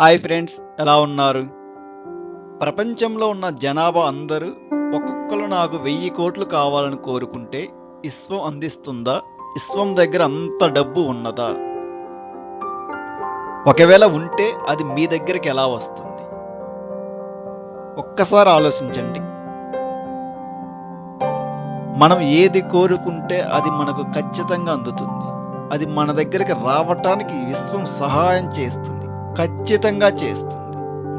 Hi friends ఎలా ఉన్నారు? ప్రపంచంలో ఉన్న జనాభా అందరూ ఒక్కొక్కరు నాకు వెయ్యి కోట్లు కావాలని కోరుకుంటే విశ్వం అందిస్తుందా? విశ్వం దగ్గర అంత డబ్బు ఉన్నదా? ఒకవేళ ఉంటే అది మీ దగ్గరికి ఎలా వస్తుంది? ఒక్కసారి ఆలోచించండి. మనం ఏది కోరుకుంటే అది మనకు ఖచ్చితంగా అందుతుంది. అది మన దగ్గరికి రావటానికి విశ్వం సహాయం చేస్తుంది. ఖచ్చితంగా చేస్తుంది.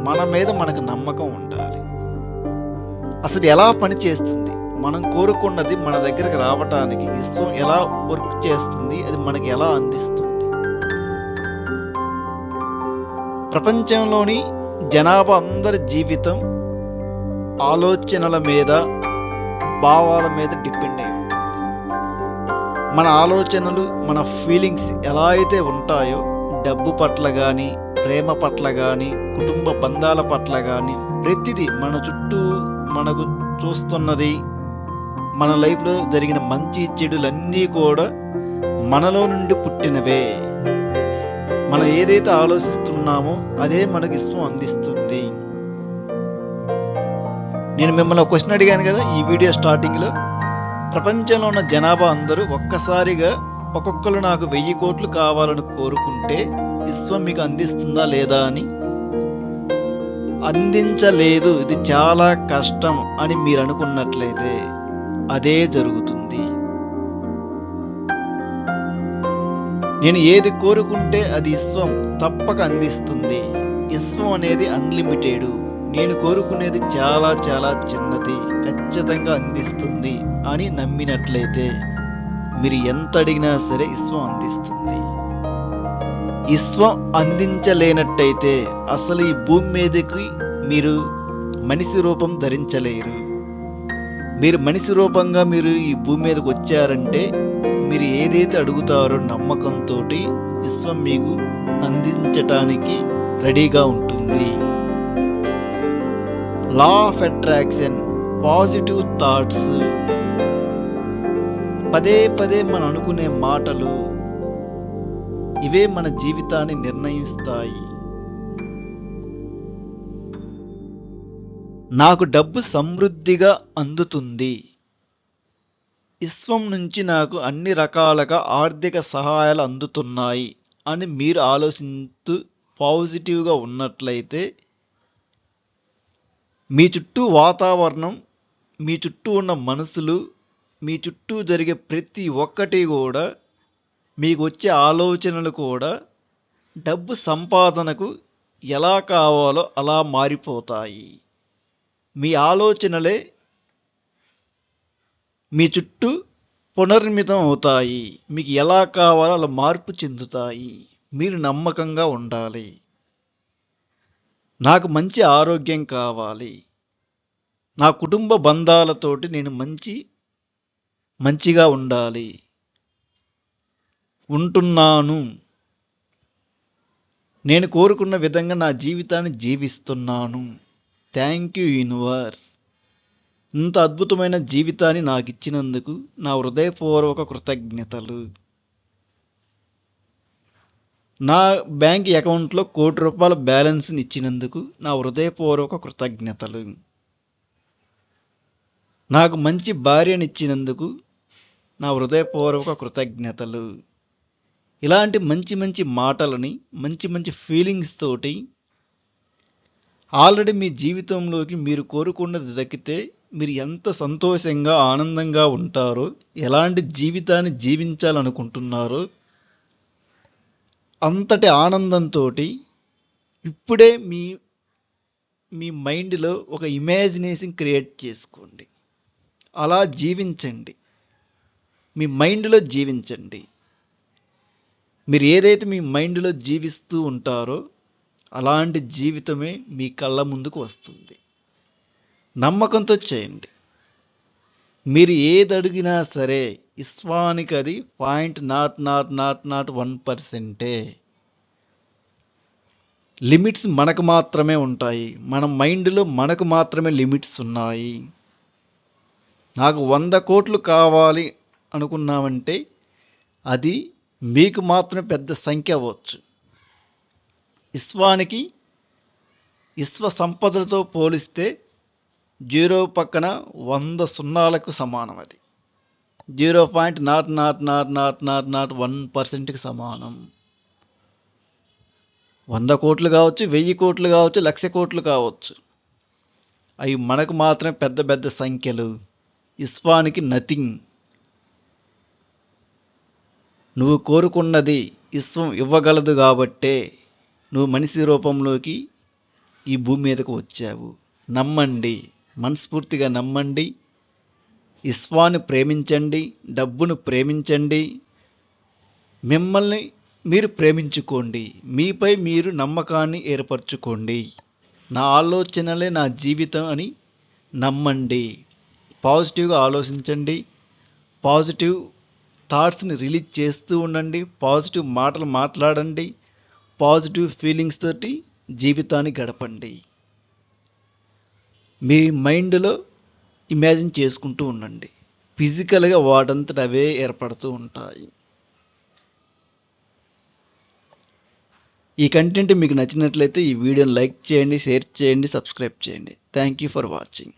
మన మీద మనకు నమ్మకం ఉండాలి. అసలు ఎలా పని చేస్తుంది? మనం కోరుకున్నది మన దగ్గరికి రావటానికి ఇష్టం ఎలా వర్క్ చేస్తుంది? అది మనకి ఎలా అందిస్తుంది? ప్రపంచంలోని జనాభా అందరి జీవితం ఆలోచనల మీద భావాల మీద డిపెండ్ అయి ఉంటుంది. మన ఆలోచనలు మన ఫీలింగ్స్ ఎలా అయితే ఉంటాయో డబ్బు పట్ల కానీ ప్రేమ పట్ల కానీ కుటుంబ బంధాల పట్ల కానీ ప్రతిదీ మన చుట్టూ మనకు చూస్తున్నది. మన లైఫ్లో జరిగిన మంచి చెడులన్నీ కూడా మనలో నుండి పుట్టినవే. మనం ఏదైతే ఆలోచిస్తున్నామో అదే మనకి ఇష్టం అందిస్తుంది. నేను మిమ్మల్ని ఒక క్వశ్చన్ అడిగాను కదా ఈ వీడియో స్టార్టింగ్లో ప్రపంచంలో ఉన్న జనాభా అందరూ ఒక్కసారిగా ఒక్కొక్కరు నాకు వెయ్యి కోట్లు కావాలని కోరుకుంటే విశ్వం మీకు అందిస్తుందా లేదా అని. అందించలేదు ఇది చాలా కష్టం అని మీరు అనుకున్నట్లయితే అదే జరుగుతుంది. నేను ఏది కోరుకుంటే అది విశ్వం తప్పక అందిస్తుంది. విశ్వం అనేది అన్లిమిటెడ్ నేను కోరుకునేది చాలా చాలా చిన్నది ఖచ్చితంగా అందిస్తుంది అని నమ్మినట్లయితే మీరు ఎంత అడిగినా సరే విశ్వం అందిస్తుంది. విశ్వం అందించలేనట్టయితే అసలు ఈ భూమి మీదకి మీరు మనిషి రూపం ధరించలేరు. మీరు మనిషి రూపంగా మీరు ఈ భూమి మీదకి వచ్చారంటే మీరు ఏదైతే అడుగుతారో నమ్మకంతో విశ్వం మీకు అందించటానికి రెడీగా ఉంటుంది. Law of attraction positive thoughts పదే పదే మనం అనుకునే మాటలు ఇవే మన జీవితాన్ని నిర్ణయిస్తాయి. నాకు డబ్బు సమృద్ధిగా అందుతుంది. విశ్వం నుంచి నాకు అన్ని రకాలుగా ఆర్థిక సహాయాలు అందుతున్నాయి అని మీరు ఆలోచిస్తూ పాజిటివ్గా ఉన్నట్లయితే మీ చుట్టూ వాతావరణం మీ చుట్టూ ఉన్న మనసులు మీ చుట్టూ జరిగే ప్రతి ఒక్కటి కూడా మీకు వచ్చే ఆలోచనలు కూడా డబ్బు సంపాదనకు ఎలా కావాలో అలా మారిపోతాయి. మీ ఆలోచనలే మీ చుట్టూ పునర్మితం అవుతాయి. మీకు ఎలా కావాలో అలా మార్పు చెందుతాయి. మీరు నమ్మకంగా ఉండాలి. నాకు మంచి ఆరోగ్యం కావాలి. నా కుటుంబ బంధాలతోటి నేను మంచి మంచిగా ఉండాలి. ఉంటున్నాను. నేను కోరుకున్న విధంగా నా జీవితాన్ని జీవిస్తున్నాను. థ్యాంక్ యూ యూనివర్స్ ఇంత అద్భుతమైన జీవితాన్ని నాకు ఇచ్చినందుకు నా హృదయపూర్వక కృతజ్ఞతలు. నా బ్యాంక్ అకౌంట్లో కోటి రూపాయల బ్యాలెన్స్ని ఇచ్చినందుకు నా హృదయపూర్వక కృతజ్ఞతలు. నాకు మంచి భార్యనిచ్చినందుకు నా హృదయపూర్వక కృతజ్ఞతలు. ఇలాంటి మంచి మంచి మాటలని మంచి మంచి ఫీలింగ్స్ తోటి ఆల్రెడీ మీ జీవితంలోకి మీరు కోరుకున్నది దక్కితే మీరు ఎంత సంతోషంగా ఆనందంగా ఉంటారో ఎలాంటి జీవితాన్ని జీవించాలనుకుంటున్నారో అంతటి ఆనందంతో ఇప్పుడే మీ మీ మైండ్లో ఒక ఇమాజినేషన్ క్రియేట్ చేసుకోండి. అలా జీవించండి. మీ మైండ్లో జీవించండి. మీరు ఏదైతే మీ మైండ్లో జీవిస్తూ ఉంటారో అలాంటి జీవితమే మీ కళ్ళ ముందుకు వస్తుంది. నమ్మకంతో చేయండి. మీరు ఏది అడిగినా సరే ఇస్వానికి అది point nought nought nought nought one పర్సెంటే. లిమిట్స్ మనకు మాత్రమే ఉంటాయి. మన మైండ్లో మనకు మాత్రమే లిమిట్స్ ఉన్నాయి. నాకు వంద కోట్లు కావాలి అనుకున్నామంటే అది మీకు మాత్రం పెద్ద సంఖ్య అవ్వచ్చు. విశ్వానికి విశ్వ సంపదలతో పోలిస్తే జీరో పక్కన వంద సున్నాలకు సమానం అది. Zero point nought nought nought nought nought nought one పర్సెంట్కి సమానం. వంద కోట్లు కావచ్చు వెయ్యి కోట్లు కావచ్చు లక్ష కోట్లు కావచ్చు. అవి మనకు మాత్రం పెద్ద పెద్ద సంఖ్యలు. ఇస్వానికి నథింగ్ నువ్వు కోరుకున్నది విశ్వం ఇవ్వగలదు కాబట్టే నువ్వు మనిషి రూపంలోకి ఈ భూమి మీదకు వచ్చావు. నమ్మండి మనస్ఫూర్తిగా నమ్మండి. విశ్వాన్ని ప్రేమించండి డబ్బును ప్రేమించండి. మిమ్మల్ని మీరు ప్రేమించుకోండి మీపై మీరు నమ్మకాన్ని ఏర్పరచుకోండి. నా ఆలోచనలే నా జీవితం అని నమ్మండి. పాజిటివ్గా ఆలోచించండి. పాజిటివ్ థాట్స్ని రిలీజ్ చేస్తూ ఉండండి పాజిటివ్ మాటలు మాట్లాడండి పాజిటివ్ ఫీలింగ్స్ తోటి జీవితాన్ని గడపండి. మీ మైండ్లో ఇమాజిన్ చేసుకుంటూ ఉండండి. ఫిజికల్గా వాటంతట అవే ఏర్పడుతూ ఉంటాయి. ఈ కంటెంట్ మీకు నచ్చినట్లయితే ఈ వీడియోని లైక్ చేయండి షేర్ చేయండి సబ్స్క్రైబ్ చేయండి. Thank you for watching